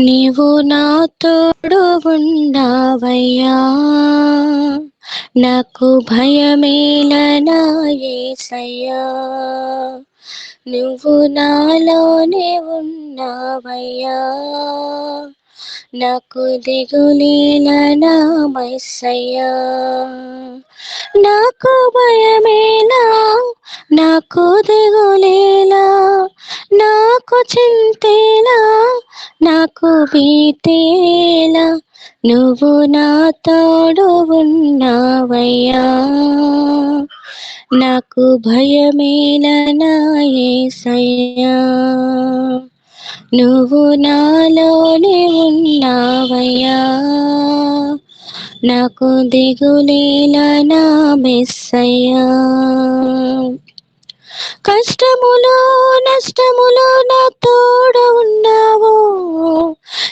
నీవు నా తోడు ఉండవయ్యా. నాకు భయమేలనాయసయ్యా నువ్వు నాలోనే ఉన్నావయ్యా. నాకు దిగులేలనామయ్యా నాకు భయమేలా నాకు దిగులేలా నాకు చింతేలా నాకు భీతేలా నువ్వు నా తోడు ఉన్నావయ్యా. నాకు భయమేలనా ఏసయ్యా. నువ్వు నాలోనే ఉన్నావయ్యా. నాకు దిగులేలనా మెస్సయ్యా. కష్టములో నష్టములో నా తోడు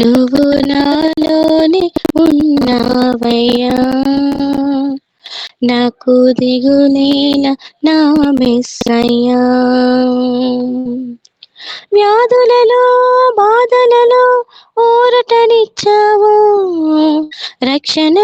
నువ్వు నాలోని ఉన్నావయ్యా నాకు దిగులేల నా మెస్సయ్యా వ్యాధులలో బాధలలో ఊరటనిచ్చావు. రక్షణ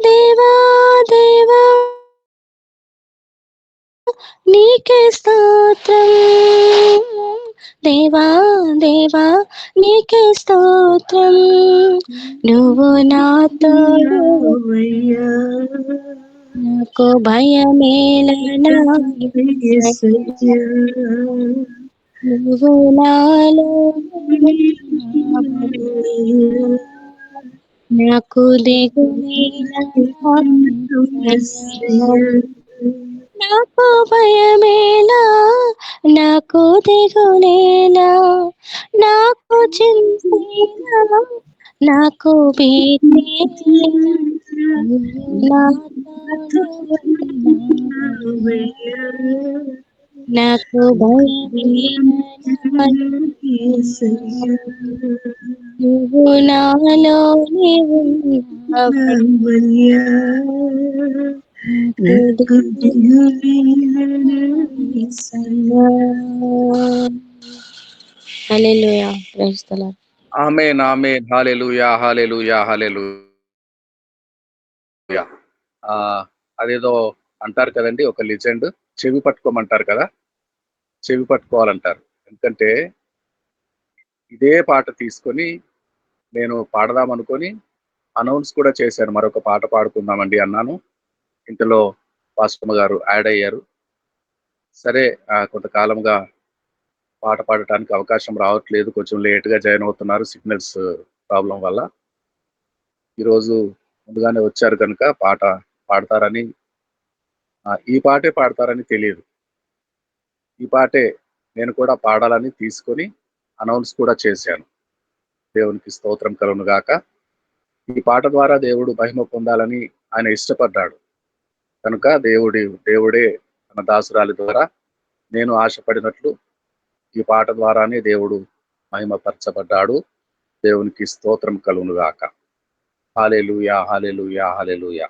దేవా దేవా నీకే స్తోత్రం. దేవా దేవా నీకే స్తోత్రం. నువ్వు నా తోడు నాకు భయమేలనా? నువ్వు నాలో నాకు నాకు భయమేలా నాకు దిగులేలా నాకు చింతేలా నాకు నాకు భయమేలా నువ్వు నాలోనే ఉన్నావయ్యా. హాలెలుయా హాలెలుయా హాలెలుయా అదేదో అంటారు కదండి ఒక లిజెండ్. చెవి పట్టుకోమంటారు కదా? చెవి పట్టుకోవాలంటారు. ఎందుకంటే ఇదే పాట తీసుకొని నేను పాడదాం అనుకొని అనౌన్స్ కూడా చేశాను. మరొక పాట పాడుకుందామండి అన్నాను. ఇంతలో వాసుకమ్మ గారు యాడ్ అయ్యారు. సరే కొంతకాలంగా పాట పాడటానికి అవకాశం రావట్లేదు. కొంచెం లేట్గా జాయిన్ అవుతున్నారు సిగ్నల్స్ ప్రాబ్లం వల్ల. ఈరోజు ముందుగానే వచ్చారు కనుక పాట పాడతారని ఈ పాటే పాడతారని తెలియదు. ఈ పాటే నేను కూడా పాడాలని తీసుకొని అనౌన్స్ కూడా చేశాను. దేవునికి స్తోత్రం కలుగును గాక. ఈ పాట ద్వారా దేవుడు మహిమ పొందాలని ఆయన ఇష్టపడ్డాడు. కనుక దేవుడి దేవుడే తన దాసురాలి ద్వారా నేను ఆశపడినట్లు ఈ పాట ద్వారానే దేవుడు మహిమపరచబడ్డాడు. దేవునికి స్తోత్రం కలుగునుగాక గాక. Hallelujah hallelujah.